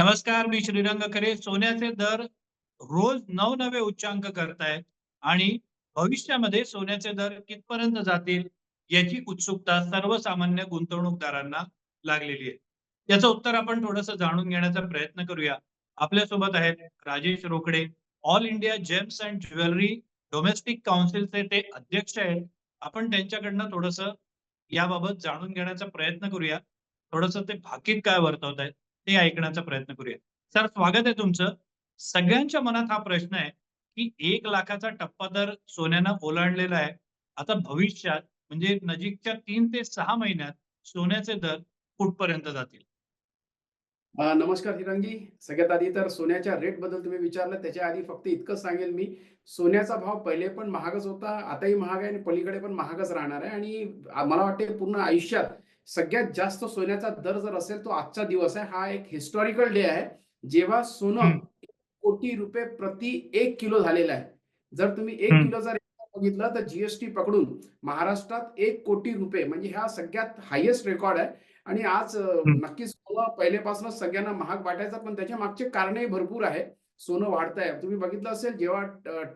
नमस्कार मी श्रीरंग खरे. सोन्याचे दर रोज नवनवे उच्चांक करतायत आणि भविष्यामध्ये सोन्याचे दर कितपर्यंत जातील याची उत्सुकता सर्वसामान्य गुंतवणूकदारांना लागलेली आहे. याचं उत्तर आपण थोडस जाणून घेण्याचा प्रयत्न करूया. आपल्यासोबत आहेत Rajesh Rokade all India gems and jewellery domestic काउन्सिलचे ते अध्यक्ष आहेत. आपण त्यांच्याकडनं थोडस याबाबत जाणून घेण्याचा प्रयत्न करूया. थोडस ते भाकीत काय वर्तवत आहेत ते ऐकण्याचा प्रयत्न करूया. सर स्वागत आहे तुमचं. सगळ्यांच्या मनात हा प्रश्न आहे की एक लाखाचा टप्पा दर सोन्यानं ओलांडलेला आहे. आता भविष्यात म्हणजे नजीकच्या तीन ते सहा महिन्यात सोन्याचे दर कुठपर्यंत जातील? नमस्कार हिरंगी. सगळ्यात आधी तर सोन्याच्या रेटबद्दल तुम्ही विचारलं त्याच्या आधी फक्त इतकंच सांगेल मी. सोन्याचा भाव पहिले पण महागच होता आताही महाग आहे आणि पलीकडे पण महागच राहणार आहे. आणि मला वाटते पूर्ण आयुष्यात सगळ्यात जास्त सोन्याचा दर जर असेल तो आजचा दिवस आहे. हा एक हिस्टॉरिकल डे आहे. जेव्हा सोनं कोटी रुपये प्रति एक किलो झालेलं आहे. जर तुम्ही एक. किलो जर बघितलं तर जीएसटी पकडून महाराष्ट्रात एक कोटी रुपये म्हणजे हा सगळ्यात हायेस्ट रेकॉर्ड आहे. आणि आज नक्कीच सोनं पहिलेपासूनच सगळ्यांना महाग वाटायचं पण त्याच्या मागचे कारणही भरपूर आहे. सोनं वाढतंय. तुम्ही बघितलं असेल जेव्हा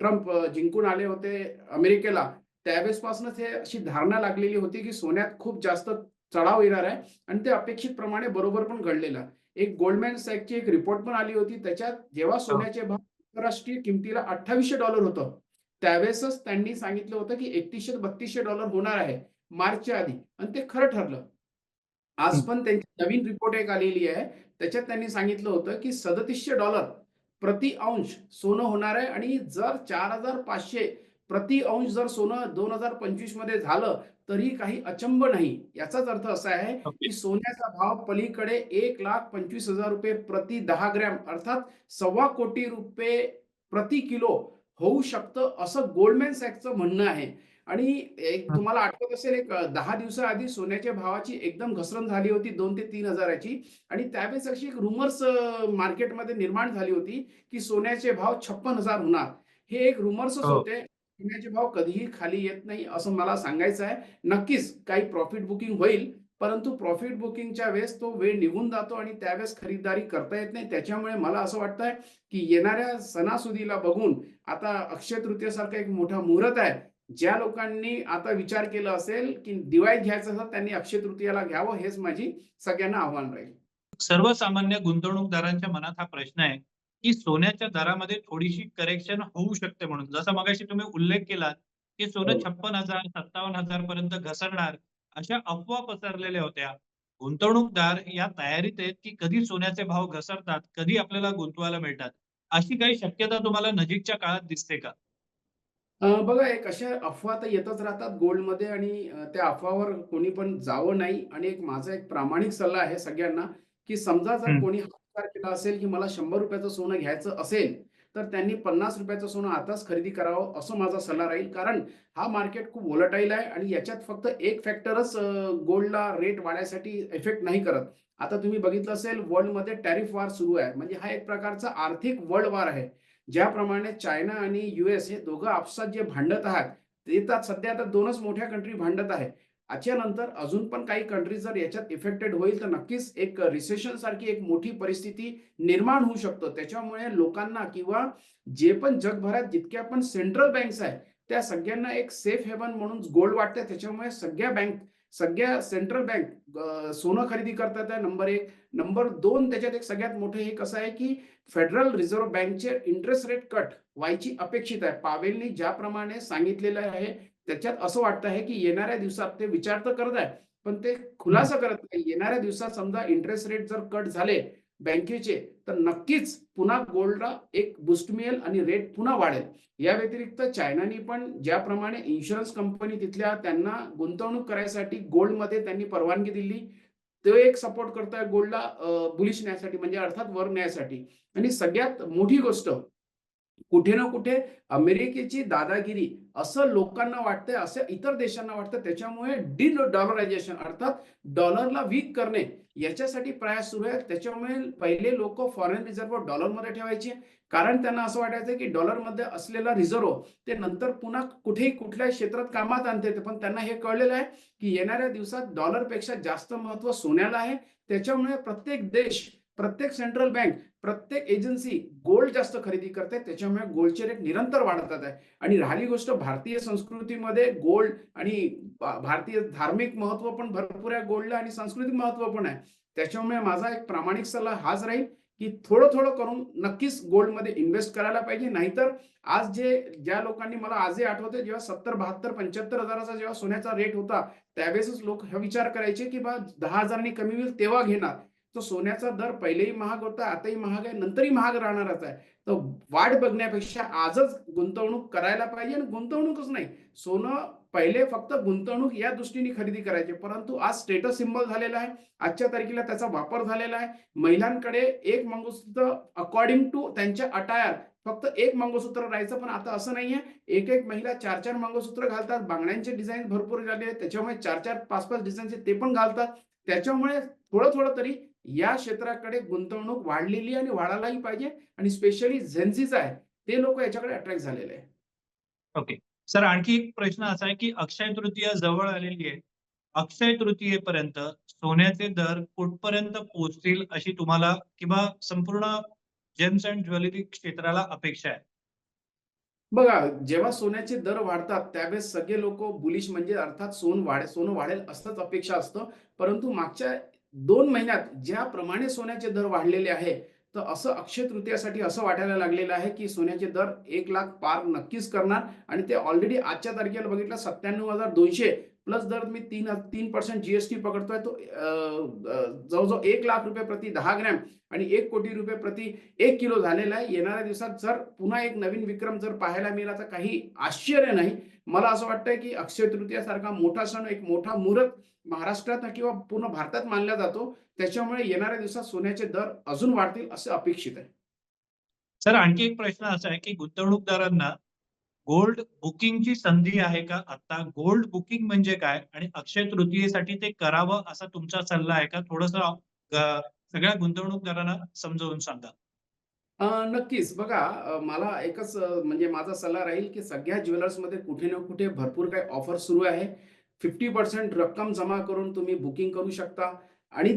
ट्रम्प जिंकून आले होते अमेरिकेला त्यावेळेस पासूनच हे अशी धारणा लागलेली होती की सोन्यात खूप जास्त चढाव येणार आहे. आणि ते अपेक्षित प्रमाणे बरोबर पण घडलेलं. एक गोल्डमॅन सॅकची एक रिपोर्ट पण आली होती. त्याच्यात जेव्हा सोन्याचे भाव आंतरराष्ट्रीय किमतीला अठ्ठावीसशे डॉलर होतं त्यावेळेसच त्यांनी सांगितलं होतं की एकतीसशे बत्तीसशे डॉलर होणार आहे मार्चच्या आधी. आणि ते खरं ठरलं. आज. पण त्यांची नवीन रिपोर्ट एक आलेली आहे. त्याच्यात त्यांनी सांगितलं होतं की सदतीसशे डॉलर प्रति अंश सोनं होणार आहे. आणि जर चार हजार पाचशे प्रति अंश जर सोनं दोन हजार पंचवीसमध्ये झालं तरी काही अचंब नाही. याचाच अर्थ असा आहे की सोन्याचा भाव पलीकडे एक लाख पंचवीस हजार रुपये प्रति दहा ग्रॅम अर्थात सव्वा कोटी रुपये प्रति किलो होऊ शकतं असं गोल्डमॅन सॅकचं म्हणणं आहे. आणि एक. तुम्हाला आठवत असेल एक दहा दिवसाआधी सोन्याच्या भावाची एकदम घसरण झाली होती दोन ते तीन हजाराची. आणि त्यावेळेस अशी एक रुमर्स मार्केटमध्ये निर्माण झाली होती की सोन्याचे भाव छप्पन हजार होणार. हे एक रुमर्सच हो. होते. सोन्याचे भाव कधीही खाली येत नाही असं मला सांगायचं आहे. नक्कीच काही प्रॉफिट बुकिंग होईल परंतु प्रॉफिट बुकिंगच्या वेळेस तो वेळ निघून जातो आणि त्यावेळेस खरीदारी करता येत नाही. त्याच्यामुळे मला असं वाटतंय की येणाऱ्या सणासुदीला बघून आता अक्षय तृतीयेसारखा एक मोठा मुहूर्त आहे. ज्या लोकांनी आता विचार केला असेल की दिवाळी घ्यायचं असेल त्यांनी अक्षय तृतीयाला घ्यावं हेच माझी सगळ्यांना आव्हान राहील. सर्वसामान्य गुंतवणूकदारांच्या मनात हा प्रश्न आहे की सोन्याच्या दरामध्ये थोडीशी करेक्शन होऊ शकते म्हणून. जसं मगाशी तुम्ही उल्लेख केलात की सोनं हो. छप्पन हजार सत्तावन्न हजार पर्यंत घसरणार अशा अफवा पसरलेल्या होत्या. गुंतवणूकदार या तयारीत आहेत की कधी सोन्याचे भाव घसरतात कधी आपल्याला गुंतवायला मिळतात. अशी काही शक्यता तुम्हाला नजीकच्या काळात दिसते का? बघा एक अशा अफवा तर येतच राहतात गोल्डमध्ये आणि त्या अफवावर कोणी पण जावं नाही. आणि एक माझा एक प्रामाणिक सल्ला आहे सगळ्यांना की समजा जर. कोणी विचार केला असेल की मला शंभर रुपयाचं सोनं घ्यायचं असेल तर त्यांनी पन्नास रुपयाचं सोनं आताच खरेदी करावं असं माझा सल्ला राहील. कारण हा मार्केट खूप वोलटाईल आहे आणि याच्यात फक्त एक फॅक्टरच गोल्डला रेट वाढायसाठी इफेक्ट नाही करत. आता तुम्ही बघितलं असेल वर्ल्डमध्ये टॅरिफ वार सुरू आहे. म्हणजे हा एक प्रकारचा आर्थिक वर्ल्ड वार आहे. ज्याप्रमाणे चायना आणि युएस हे दोघं आपसात जे भांडत आहात ते तर सध्या आता दोनच मोठ्या कंट्री भांडत आहे याच्यानंतर अजून पण काही कंट्रीज जर याच्यात इफेक्टेड होईल तर नक्कीच एक रिसेशन सारखी एक मोठी परिस्थिती निर्माण होऊ शकतो. त्याच्यामुळे लोकांना किंवा जे पण जगभरात जितक्या पण सेंट्रल बँक्स आहेत त्या सगळ्यांना एक सेफ हेवन म्हणून गोल्ड वाटते त्याच्यामुळे सगळ्या बँक सगळ्या सेंट्रल बँक सोनं खरेदी करतात नंबर एक नंबर दोन त्याच्यात एक सगळ्यात मोठं हे कसं आहे की फेडरल रिझर्व्ह बँकचे इंटरेस्ट रेट कट व्हायची अपेक्षित आहे. पावेलनी ज्याप्रमाणे सांगितलेलं आहे त्याच्यात असं वाटतं आहे की येणाऱ्या दिवसात ते विचार तर करत आहे पण ते खुलासा करत नाही. येणाऱ्या दिवसात समजा इंटरेस्ट रेट जर कट झाले बँकेचे तर नक्कीच पुन्हा गोल्डला एक बुस्ट मिळेल आणि रेट पुन्हा वाढेल. या व्यतिरिक्त चायनाने पण ज्याप्रमाणे इन्शुरन्स कंपनी तिथल्या त्यांना गुंतवणूक करायसाठी गोल्डमध्ये त्यांनी परवानगी दिली तो एक सपोर्ट करतोय गोल्डला बुलिश न्यायसाठी म्हणजे अर्थात वर न्यायसाठी. आणि सगळ्यात मोठी गोष्ट कुठे ना कुठे अमेरिकेची दादागिरी असं लोकांना वाटतंय असं इतर देशांना वाटतं त्याच्यामुळे डी डॉलरायझेशन अर्थात डॉलरला वीक करणे याच्यासाठी प्रयास सुरू आहेत. त्याच्यामुळे पहिले लोक फॉरेन रिझर्व्ह डॉलरमध्ये ठेवायचे. कारण त्यांना असं वाटायचं की डॉलरमध्ये असलेला रिझर्व्ह ते नंतर पुन्हा कुठेही कुठल्याही क्षेत्रात कामात आणते. येते. पण त्यांना हे कळलेलं आहे की येणाऱ्या दिवसात डॉलरपेक्षा जास्त महत्त्व सोन्याला आहे. त्याच्यामुळे प्रत्येक देश प्रत्येक सेंट्रल बँक प्रत्येक एजन्सी गोल्ड जास्त खरेदी करते त्याच्यामुळे गोल्डचे रेट निरंतर वाढतात आहे. आणि राहिली गोष्ट भारतीय संस्कृतीमध्ये गोल्ड आणि भारतीय धार्मिक महत्त्व पण भरपूर आहे गोल्डला आणि सांस्कृतिक महत्त्व पण आहे. त्याच्यामुळे माझा एक प्रामाणिक सल्ला हाच राहील की थोडं थोडं करून नक्कीच गोल्डमध्ये इन्व्हेस्ट करायला पाहिजे. नाहीतर आज जे ज्या लोकांनी मला आजही आठवते जेव्हा सत्तर बहात्तर पंच्याहत्तर हजाराचा जेव्हा सोन्याचा रेट होता त्यावेळेसच लोक हा विचार करायचे की बा दहा हजारांनी कमी होईल तेव्हा घेणार. तो सोन्याचा दर पहिलेही महाग होता आताही महाग आहे नंतरही महाग राहणारच आहे. तर वाट बघण्यापेक्षा आजच गुंतवणूक करायला पाहिजे आणि गुंतवणूकच नाही. सोनं पहिले फक्त गुंतवणूक या दृष्टीने खरेदी करायचे परंतु आज स्टेटस सिंबल झालेला आहे. आजच्या तारखेला त्याचा वापर झालेला आहे. महिलांकडे एक मंगळसूत्र अकॉर्डिंग टू त्यांच्या अटायर फक्त एक मंगळसूत्र राहायचं पण आता असं नाहीये. एक एक महिला चार चार मंगळसूत्र घालतात. बांगड्यांचे डिझाईन भरपूर झाले त्याच्यामुळे चार चार पाच पाच डिझाईनचे ते पण घालतात. त्याच्यामुळे थोडं थोडं तरी या क्षेत्राकडे गुंतवणूक वाढलेली आणि वाढायलाही पाहिजे आणि स्पेशली झेन्झीज आहे ते लोक याच्याकडे अट्रॅक्ट झालेले आहे सर आणखी एक प्रश्न असा आहे की अक्षय तृतीया जवळ आलेली आहे. अक्षय तृतीयेपर्यंत सोन्याचे दर कुठपर्यंत पोहोचतील अशी तुम्हाला किंवा संपूर्ण जेम्स अँड ज्वेलरी क्षेत्राला अपेक्षा आहे? बघा जेव्हा सोन्याचे दर वाढतात त्यावेळेस सगळे लोक बुलिश म्हणजे अर्थात सोन वाढ सोनं वाढेल असंच अपेक्षा असतं. परंतु मागच्या दोन महिन्यात ज्याप्रमाणे सोन्याचे दर वाढलेले आहे तर असं अक्षय तृतीयासाठी असं वाटायला लागलेलं आहे की सोन्याचे दर एक लाख पार नक्कीच करणार. आणि ते ऑलरेडी आजच्या तारखेला बघितलं सत्त्याण्णव हजार दोनशे प्लस दर मी तीन तीन पर्सेंट जीएसटी पकडतोय तो जवळजवळ एक लाख रुपये प्रति दहा ग्रॅम आणि एक कोटी रुपये प्रति एक किलो झालेला आहे. येणाऱ्या दिवसात जर पुन्हा एक नवीन विक्रम जर पाहायला मिळाला तर काही आश्चर्य नाही. मला असं वाटतंय की अक्षय तृतीयासारखा मोठा सण एक मोठा मुहूर्त महाराष्ट्रात किंवा पूर्ण भारतात मानला जातो. त्याच्यामुळे येणाऱ्या दिवसात सोन्याचे दर अजून वाढतील असे अपेक्षित आहे. सर आणखी एक प्रश्न असा आहे की गुंतवणूकदारांना गोल्ड बुकिंगची संधी आहे का आता? गोल्ड बुकिंग म्हणजे काय? आणि अक्षय तृतीयेसाठी ते करावं असा तुमचा सल्ला आहे का? थोडस सगळ्या गुंतवणूकदारांना समजावून सांगा. नक्कीच. बघा मला एकच म्हणजे माझा सल्ला राहील की सगळ्या ज्वेलर्समध्ये कुठे ना कुठे भरपूर काही ऑफर सुरू आहे. फिफ्टी पर्सेंट रक्कम जमा करून तुम्ही बुकिंग करू शकता. आणि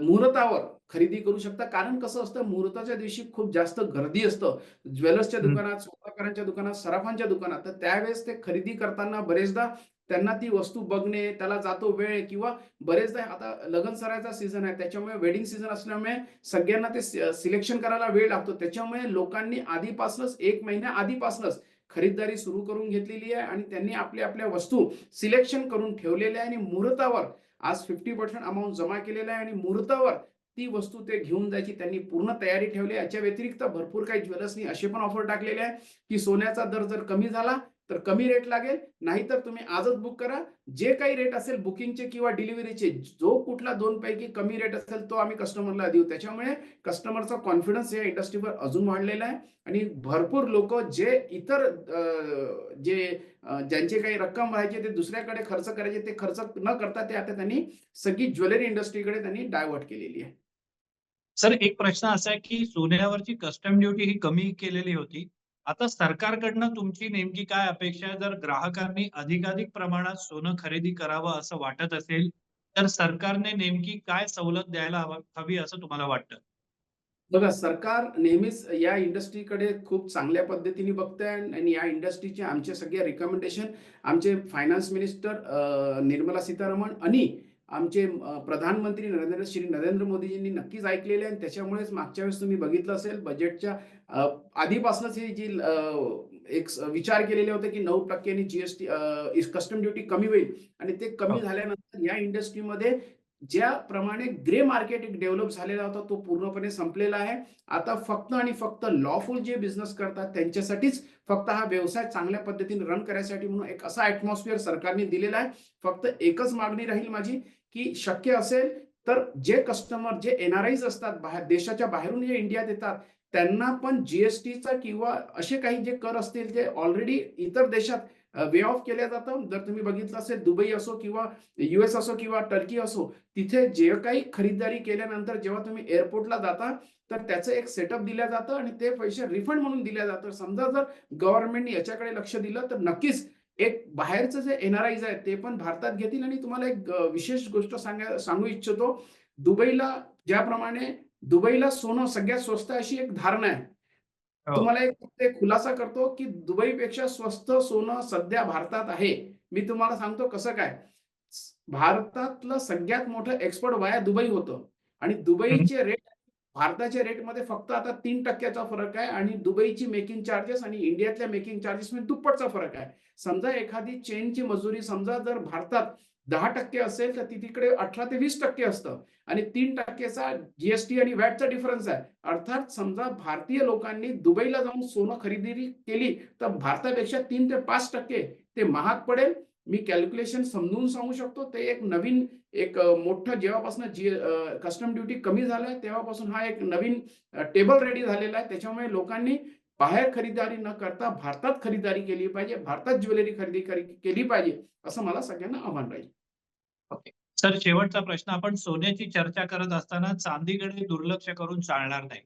मुहूर्तावर खरेदी करू शकता. कारण कसं असतं मुहूर्ताच्या दिवशी खूप जास्त गर्दी असतं. ज्वेलर्सच्या. दुकानात सोनाकारांच्या दुकानात सराफांच्या दुकानात तर त्यावेळेस ते खरेदी करताना बरेचदा त्यांना ती वस्तू बघणे त्याला जातो वेळ किंवा बरेचदा आता लग्न सरायचा सीझन आहे. त्याच्यामुळे वेडिंग सीझन असल्यामुळे सगळ्यांना ते सिलेक्शन करायला वेळ लागतो. त्याच्यामुळे लोकांनी आधीपासूनच एक महिन्या आधीपासूनच खरीददारी सुरू करून घेतलेली आहे आणि त्यांनी आपल्या आपल्या वस्तू सिलेक्शन करून ठेवलेल्या आहे आणि मुहूर्तावर आज फिफ्टी पर्सेंट अमाऊंट जमा केलेला आहे आणि मुहूर्तावर ती वस्तू ते घेऊन जायची त्यांनी पूर्ण तयारी ठेवली याच्या व्यतिरिक्त भरपूर काही ज्वेलर्सनी असे पण ऑफर टाकलेले आहे की सोन्याचा दर जर कमी झाला तर कमी रेट लागेल. नाहीतर तुम्ही आजच बुक करा. जे काही रेट असेल बुकिंगचे किंवा डिलिव्हरीचे जो कुठला दोन पैकी कमी रेट असेल तो आम्ही कस्टमरला देऊ. त्याच्यामुळे कस्टमरचा कॉन्फिडन्स या इंडस्ट्रीवर अजून वाढलेला आहे. आणि भरपूर लोक जे इतर जे ज्यांचे काही रक्कम व्हायचे ते दुसऱ्याकडे खर्च करायचे ते खर्च न करता ते आता त्यांनी सगळी ज्वेलरी इंडस्ट्रीकडे त्यांनी डायव्हर्ट केलेली आहे. सर एक प्रश्न असा आहे की सोन्यावरची कस्टम ड्युटी ही कमी केलेली होती. आता सरकारकडनं तुमची नेमकी काय अपेक्षा आहे? जर ग्राहकांनी अधिकाधिक प्रमाणात सोनं खरेदी करावं असं वाटत असेल तर सरकारने नेमकी काय सवलत द्यायला हवा- हवी असं तुम्हाला वाटतं? बघा सरकार नेहमीच या इंडस्ट्रीकडे खूप चांगल्या पद्धतीने बघतंय आणि या इंडस्ट्रीचे आमचे सगळे रिकमेंडेशन आमचे फायनान्स मिनिस्टर निर्मला सीतारामन आणि आमचे प्रधानमंत्री नरेंद्र श्री नरेंद्र मोदीजींनी नक्कीच ऐकलेले आहे आणि त्याच्यामुळेच मागच्या वेळेस तुम्ही बघितलं असेल बजेटच्या आधीपासूनच ही जी एक विचार केलेले होते की नऊ टक्क्यांनी जीएसटी कस्टम ड्युटी कमी होईल आणि ते कमी हो. झाल्यानंतर या इंडस्ट्रीमध्ये ज्याप्रमाणे ग्रे मार्केट एक डेव्हलप झालेला होता तो पूर्णपणे संपलेला आहे. आता फक्त आणि फक्त लॉफुल जे बिझनेस करतात त्यांच्यासाठीच फक्त हा व्यवसाय चांगल्या पद्धतीने रन करायसाठी म्हणून एक असा ऍटमॉस्फिअर सरकारने दिलेला आहे. फक्त एकच मागणी राहील माझी की शक्य असेल तर जे कस्टमर जे एनआरआयज असतात बाहेर देशाच्या बाहेरून जे इंडियात येतात त्यांना पण जीएसटीचा किंवा असे काही जे कर असतील जे ऑलरेडी इतर देशात वे ऑफ केल्या जातं. जर तुम्ही बघितलं असेल दुबई असो किंवा युएस असो किंवा टर्की असो तिथे जे काही खरीददारी केल्यानंतर जेव्हा तुम्ही एअरपोर्टला जाता तर त्याचं एक सेटअप दिलं जातं आणि ते पैसे रिफंड म्हणून दिले जातं. समजा जर गव्हर्नमेंटने याच्याकडे लक्ष दिलं तर नक्कीच एक बाहेरचं जे एनआरआयज आहे ते पण भारतात घेतील. आणि तुम्हाला एक विशेष गोष्ट सांगा सांगू इच्छितो. दुबईला ज्याप्रमाणे दुबईला सोनं सगळ्यात स्वस्त अशी एक धारणा आहे. हो. तुम्हाला एक फक्त एक खुलासा करतो, की दुबईपेक्षा स्वस्त सोनं सध्या भारतात आहे. मी तुम्हाला सांगतो कसं काय. भारतातलं सगळ्यात मोठं एक्सपोर्ट व्हाया दुबई होतं आणि दुबईचे रेट भारताच्या रेटमध्ये फक्त आता 3% चा फरक आहे आणि दुबईची मेकिंग चार्जेस आणि इंडियातल्या मेकिंग चार्जेसमध्ये दुप्पटचा फरक आहे. समजा एखादी चेनची मजुरी समजा जर भारतात 10% असेल, तर ती तिकडे 18% ते 20% असतं आणि तीन टक्केचा जीएसटी आणि व्हॅटचा डिफरन्स आहे. अर्थात समजा भारतीय लोकांनी दुबईला जाऊन सोनं खरेदी केली, तर भारतापेक्षा तीन ते पाच टक्के ते महाग पडेल. मी कॅल्क्युलेशन समजून सांगू शकतो. ते एक नवीन एक मोठं जेव्हापासून जी कस्टम ड्युटी कमी झालाय, तेव्हापासून हा एक नवीन टेबल रेडी झालेला आहे. त्याच्यामुळे लोकांनी बाहेर खरीदारी न करता भारतात खरीदारी केली पाहिजे. भारतात ज्वेलरी खरेदी केली पाहिजे, असं मला सगळ्यांना आव्हान राहील. सर शेवटचा प्रश्न आपण सोन्याची चर्चा करत असताना चांदीकडे दुर्लक्ष करून चालणार नाही.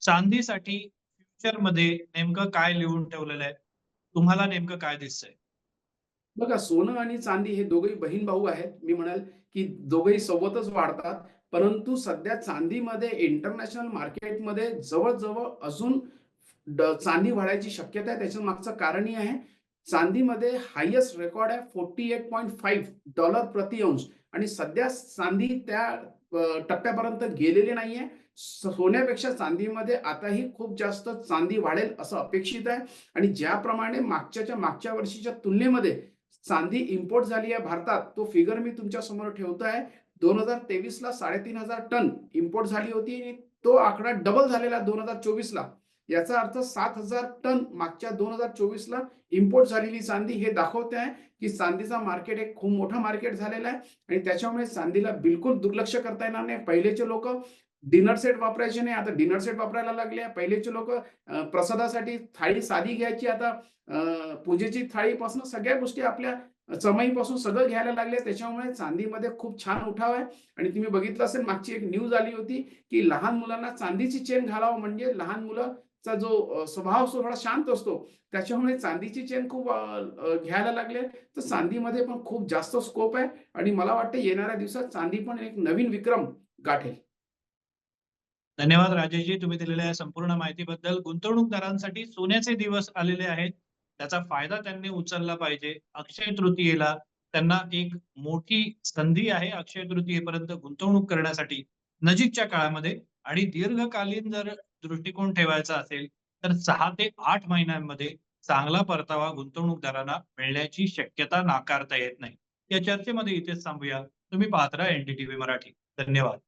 चांदीसाठी फ्युचरमध्ये नेमकं काय लिहून ठेवलेलं आहे? तुम्हाला नेमकं काय दिसतंय? बघा सोनं आणि चांदी हे दोघंही बहीण-भाऊ आहेत. मी म्हणेल, की दोघंही सोबतच वाढतात. परंतु सध्या चांदीमध्ये इंटरनॅशनल मार्केटमध्ये जवळ-जवळ अजून चांदी वाढायची शक्यता आहे. त्याच्या मागचं कारणही आहे. चांदीमध्ये हायेस्ट रेकॉर्ड आहे $48.5 प्रति अंश आणि सध्या चांदी त्या टप्प्यापर्यंत गेलेली नाहीये. सोन्यापेक्षा चांदीमध्ये आताही खूप जास्त चांदी वाढेल असं अपेक्षित आहे आणि ज्याप्रमाणे मागच्याच्या मागच्या वर्षीच्या तुलनेमध्ये चांदी इम्पोर्ट झाली आहे भारतात, तो फिगर मी तुमच्यासमोर ठेवतो आहे. दोन हजार तेवीसला साडेतीन हजार टन इम्पोर्ट झाली होती आणि तो आकडा डबल झालेला 2024 ला. याचा अर्थ सात हजार टन मागच्या 2024 ला इम्पोर्ट झालेली चांदी हे दाखवते आहे, की चांदीचा मार्केट एक खूप मोठा मार्केट झालेला आहे आणि त्याच्यामुळे चांदीला बिलकुल दुर्लक्ष करता येणार नाही. पहिलेचे लोक डिनर सेट वापरायचे नाही, आता डिनर सेट वापरायला लागले. पहिलेचे लोक प्रसादासाठी थाळी साधी घ्यायची, आता पूजेची थाळीपासून सगळ्या गोष्टी आपल्या चमईपासून सगळं घ्यायला लागले. त्याच्यामुळे चांदीमध्ये खूप छान उठाव आहे आणि तुम्ही बघितलं असेल मागची एक न्यूज आली होती, की लहान मुलांना चांदीची चेन घालावं म्हणजे लहान मुलं चा जो स्वभाव असतो थोडा शांत असतो. त्याच्यामुळे चांदीची चेन खूप घ्यायला लागले. तर चांदीमध्ये पण खूप जास्त स्कोप आहे आणि मला वाटतं येणाऱ्या दिवसात चांदी पण एक नवीन विक्रम गाठेल. धन्यवाद राजेशजी. तुम्ही दिलेल्या संपूर्ण माहितीबद्दल. गुंतवणूकदारांसाठी सोन्याचे दिवस आलेले आहेत. त्याचा फायदा त्यांनी उचलला पाहिजे. अक्षय तृतीयेला त्यांना एक मोठी संधी आहे अक्षय तृतीयेपर्यंत गुंतवणूक करण्यासाठी नजीकच्या काळामध्ये आणि दीर्घकालीन जर दृष्टिकोन ठेवायचा असेल, तर सहा ते आठ महिन्यांमध्ये चांगला परतावा गुंतवणूकदारांना मिळण्याची शक्यता नाकारता येत नाही. या चर्चेमध्ये इथेच थांबूया. तुम्ही पाहत राहा एनडीटीव्ही मराठी. धन्यवाद.